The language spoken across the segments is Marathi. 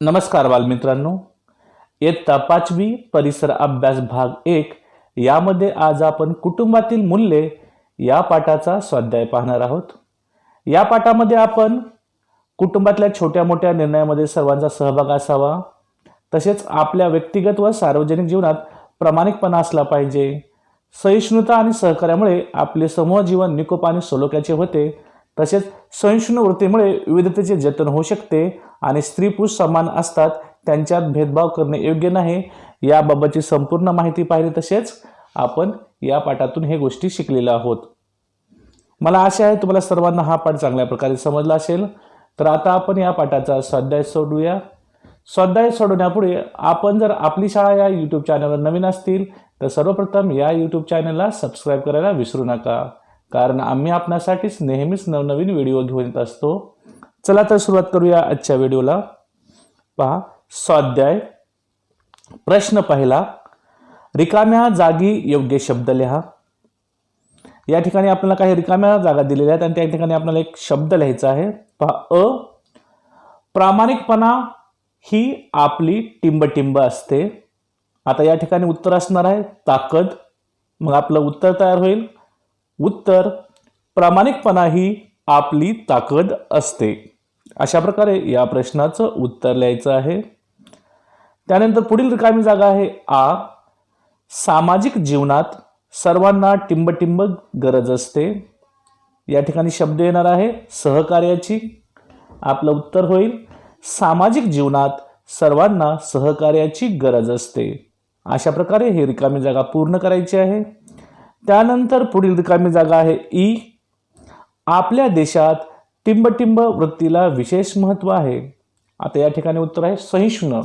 नमस्कार बालमित्रांनो. इयत्ता पाचवी परिसर अभ्यास भाग एक. यामध्ये आज आपण कुटुंबातील मूल्ये या पाठाचा स्वाध्याय पाहणार आहोत. या पाठामध्ये आपण कुटुंबातल्या छोट्या मोठ्या निर्णयामध्ये सर्वांचा सहभाग असावा. तसेच आपल्या व्यक्तिगत व सार्वजनिक जीवनात प्रामाणिकपणा असला पाहिजे. सहिष्णुता आणि सहकार्यामुळे आपले समूह जीवन निकोप आणि सलोख्याचे होते. तसेच सहिष्णू वृत्तीमुळे विविधतेचे जतन होऊ शकते आणि स्त्री पुरुष समान असतात त्यांच्यात भेदभाव करणे योग्य नाही. याबाबतची संपूर्ण माहिती पाहिली तसेच आपण या पाठातून हे गोष्टी शिकलेल्या आहोत. मला आशा आहे तुम्हाला सर्वांना हा पाठ चांगल्या प्रकारे समजला असेल. तर आता आपण या पाठाचा स्वाध्याय सोडूया. स्वाध्याय सोडवण्यापुढे आपण जर आपली शाळा या यूट्यूब चॅनलवर नवीन असतील तर सर्वप्रथम या यूट्यूब चॅनलला सबस्क्राईब करायला विसरू नका. कारण आम्ही आपणासाठीच नेहमीच नवनवीन व्हिडिओ घेऊन येत असतो. चला तर सुरुवात करूया आजच्या व्हिडिओला. पहा स्वाध्याय. प्रश्न पहिला रिकाम्या जागी योग्य शब्द लिहा. या ठिकाणी आपल्याला काही रिकाम्या जागा दिलेल्या आहेत आणि त्या ठिकाणी आपल्याला एक शब्द लिहायचा आहे. पहा अ. प्रामाणिकपणा ही आपली टिंबटिंब असते. आता या ठिकाणी उत्तर असणार आहे ताकद. मग आपलं उत्तर तयार होईल. उत्तर प्रामाणिकपणा ही आपली ताकद असते. अशा प्रकारे या प्रश्नाचं उत्तर लिहायचं आहे. त्यानंतर पुढील रिकामी जागा आहे आ. सामाजिक जीवनात सर्वांना टिंबटिंब गरज असते. या ठिकाणी शब्द येणार आहे सहकार्याची. आपलं उत्तर होईल सामाजिक जीवनात सर्वांना सहकार्याची गरज असते. अशा प्रकारे ही रिकामी जागा पूर्ण करायची आहे. त्यानंतर पुढील रिकामी जागा आहे ई. आपल्या देशात टिंबटिंब वृत्तीला विशेष महत्त्व आहे. आता या ठिकाणी उत्तर आहे सहिष्णू.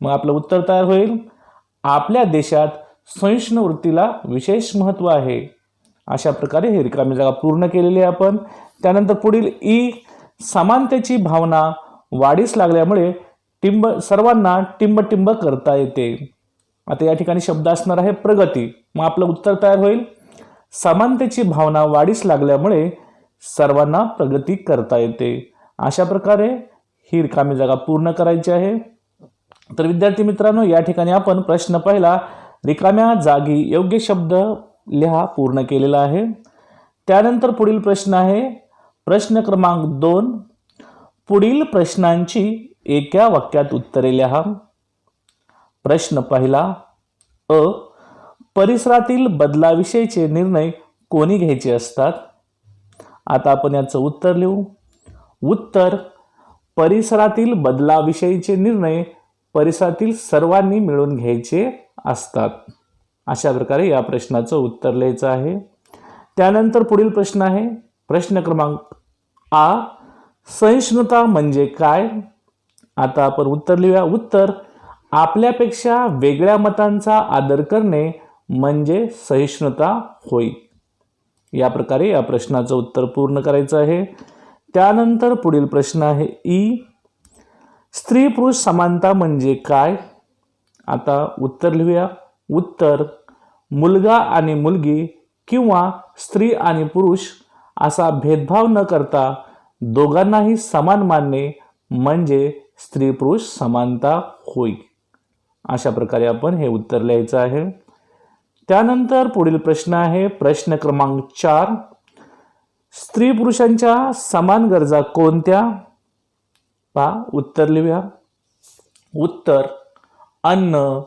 मग आपलं उत्तर तयार होईल. आपल्या देशात सहिष्णू वृत्तीला विशेष महत्त्व आहे. अशा प्रकारे हे रिकामी जागा पूर्ण केलेली आहे आपण. त्यानंतर पुढील ई. समानतेची भावना वाढीस लागल्यामुळे टिंब सर्वांना टिंबटिंब करता येते. आता या ठिकाणी शब्द असणार आहे प्रगती. मग आपलं उत्तर तयार होईल. समानतेची भावना वाढीस लागल्यामुळे सर्वांना प्रगती करता येते. अशा प्रकारे ही रिकामी जागा पूर्ण करायची आहे. तर विद्यार्थी मित्रांनो या ठिकाणी आपण प्रश्न पहिला. रिकाम्या जागी योग्य शब्द लिहा पूर्ण केलेला आहे. त्यानंतर पुढील प्रश्न आहे. प्रश्न क्रमांक दोन. पुढील प्रश्नांची एका वाक्यात उत्तरे लिहा. प्रश्न पहिला अ परिसरातील बदलाविषयीचे निर्णय कोणी घ्यायचे असतात? आता आपण याचं उत्तर लिहू. उत्तर परिसरातील बदलाविषयीचे निर्णय परिसरातील सर्वांनी मिळून घ्यायचे असतात. अशा प्रकारे या प्रश्नाचं उत्तर लिहायचं आहे. त्यानंतर पुढील प्रश्न आहे. प्रश्न क्रमांक आ सहिष्णुता म्हणजे काय? आता आपण उत्तर लिहूया. उत्तर आपल्यापेक्षा वेगळ्या मतांचा आदर करणे म्हणजे सहिष्णुता होय. या प्रकारे या प्रश्नाचं उत्तर पूर्ण करायचं आहे. त्यानंतर पुढील प्रश्न आहे ई. स्त्री पुरुष समानता म्हणजे काय? आता उत्तर लिहूया. उत्तर मुलगा आणि मुलगी किंवा स्त्री आणि पुरुष असा भेदभाव न करता दोघांनाही समान मानणे म्हणजे स्त्री पुरुष समानता होईल अशा प्रकारे आपण हे उत्तर लिहायचं आहे. त्यानंतर पुढील प्रश्न आहे प्रश्न क्रमांक चार. स्त्री पुरुषांच्या समान गरजा कोणत्या? पहा उत्तर लिहूया. उत्तर अन्न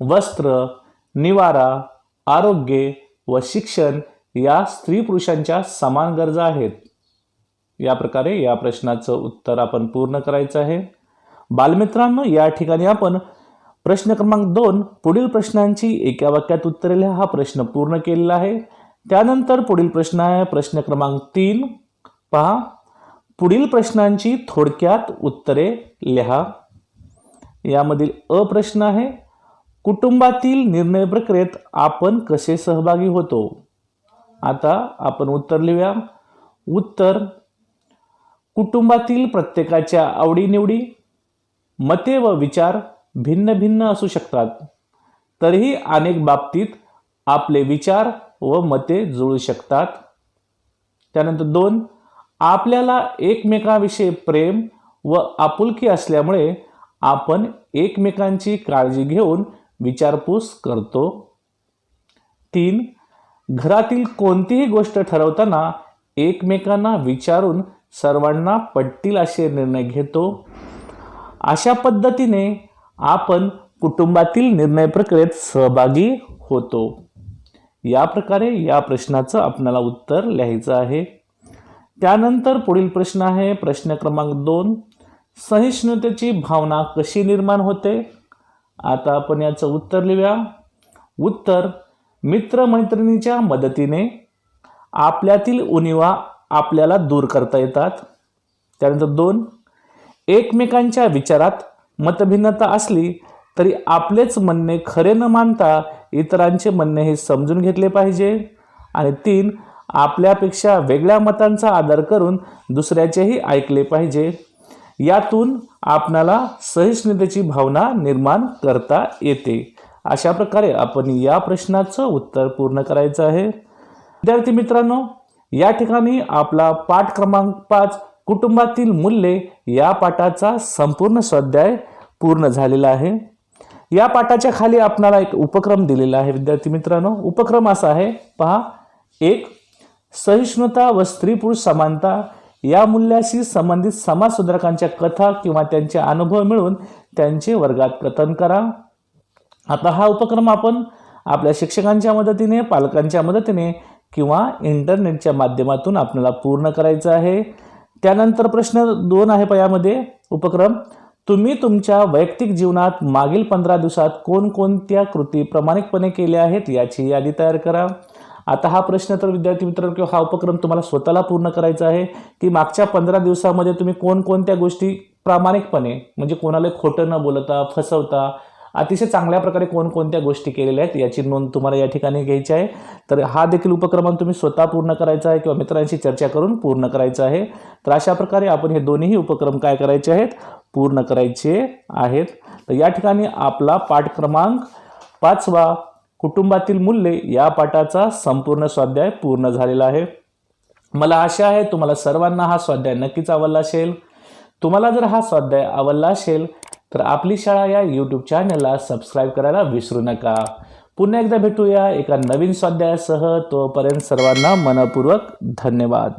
वस्त्र निवारा आरोग्य व शिक्षण या स्त्री पुरुषांच्या समान गरजा आहेत. या प्रकारे या प्रश्नाचं उत्तर आपण पूर्ण करायचं आहे. बालमित्रांनो या ठिकाणी आपण प्रश्न क्रमांक दोन पुढील प्रश्नांची एका वाक्यात उत्तरे लिहा हा प्रश्न पूर्ण केलेला आहे. त्यानंतर पुढील प्रश्न आहे प्रश्न क्रमांक तीन. पहा. पुढील प्रश्नांची थोडक्यात उत्तरे लिहा. यामधील अ प्रश्न आहे कुटुंबातील निर्णय प्रक्रियेत आपण कसे सहभागी होतो? आता आपण उत्तर लिहूया. उत्तर कुटुंबातील प्रत्येकाच्या आवडीनिवडी मते व विचार भिन्न भिन्न असू शकतात. तरीही अनेक बाबतीत आपले विचार व मते जुळू शकतात. त्यानंतर दोन आपल्याला एकमेकाविषयी प्रेम व आपुलकी असल्यामुळे आपण एकमेकांची काळजी घेऊन विचारपूस करतो. तीन घरातील कोणतीही गोष्ट ठरवताना एकमेकांना विचारून सर्वांना पटतील असे निर्णय घेतो. अशा पद्धतीने आपण कुटुंबातील निर्णय प्रक्रियेत सहभागी होतो. या प्रकारे या प्रश्नाचं आपल्याला उत्तर लिहायचं आहे. त्यानंतर पुढील प्रश्न आहे प्रश्न क्रमांक दोन. सहिष्णुतेची भावना कशी निर्माण होते? आता आपण याचं उत्तर लिहूया. उत्तर मित्रमैत्रिणीच्या मदतीने आपल्यातील उणिवा आपल्याला दूर करता येतात. त्यानंतर दोन एकमेकांच्या विचारात मतभिन्नता असली तरी आपलेच म्हणणे खरे न मानता इतरांचे म्हणणे हे समजून घेतले पाहिजे. आणि तीन आपल्यापेक्षा वेगळ्या मतांचा आदर करून दुसऱ्याचेही ऐकले पाहिजे. यातून आपणाला सहिष्णुतेची भावना निर्माण करता येते. अशा प्रकारे आपण या प्रश्नाचं उत्तर पूर्ण करायचं आहे. विद्यार्थी मित्रांनो या ठिकाणी आपला पाठ क्रमांक पाच कुटुंबातील मूल्ये या पाठाचा संपूर्ण स्वाध्याय पूर्ण झालेला आहे. या पाठाच्या खाली आपणाला एक उपक्रम दिलेला आहे विद्यार्थी मित्रांनो. उपक्रम असा आहे पहा. एक सहिष्णुता व स्त्री पुरुष समानता या मूल्याशी संबंधित समाजसुधारकांच्या कथा किंवा त्यांचे अनुभव मिळून त्यांचे वर्गात कथन करा. आता हा उपक्रम आपण आपल्या शिक्षकांच्या मदतीने पालकांच्या मदतीने किंवा इंटरनेटच्या माध्यमातून आपल्याला पूर्ण करायचं आहे. त्यानंतर प्रश्न दोन आहे यामध्ये उपक्रम. तुम्ही तुमच्या वैयक्तिक जीवनात मागील पंधरा दिवसात कोणकोणत्या कृती प्रामाणिकपणे केल्या आहेत याची यादी तयार करा. आता हा प्रश्न तर विद्यार्थी मित्रांनो किंवा हा उपक्रम तुम्हाला स्वतःला पूर्ण करायचा आहे की मागच्या पंधरा दिवसामध्ये तुम्ही कोणकोणत्या गोष्टी प्रामाणिकपणे म्हणजे कोणाला खोटं न बोलता फसवता अतिशय चांगल्या प्रकारे कोणकोणत्या गोष्टी केलेल्या आहेत याची नोंद तुम्हाला या ठिकाणी घ्यायची आहे. तर हा देखील उपक्रम तुम्ही स्वतः पूर्ण करायचा आहे किंवा मित्रांशी चर्चा करून पूर्ण करायचा आहे. तर अशा प्रकारे आपण हे दोन्ही उपक्रम काय करायचे आहेत? पूर्ण करायचे आहेत. तर या ठिकाणी आपला पाठ क्रमांक पाचवा कुटुंबातील मूल्ये या पाठाचा संपूर्ण स्वाध्याय पूर्ण झालेला आहे. मला आशा आहे तुम्हाला सर्वांना हा स्वाध्याय नक्कीच आवडला असेल. तुम्हाला जर हा स्वाध्याय आवडला असेल तर आपली शाळा या यूट्यूब चॅनलला सबस्क्राईब करायला विसरू नका. पुन्हा एकदा भेटूया एका नवीन स्वाध्यायासह. तोपर्यंत सर्वांना मनपूर्वक धन्यवाद.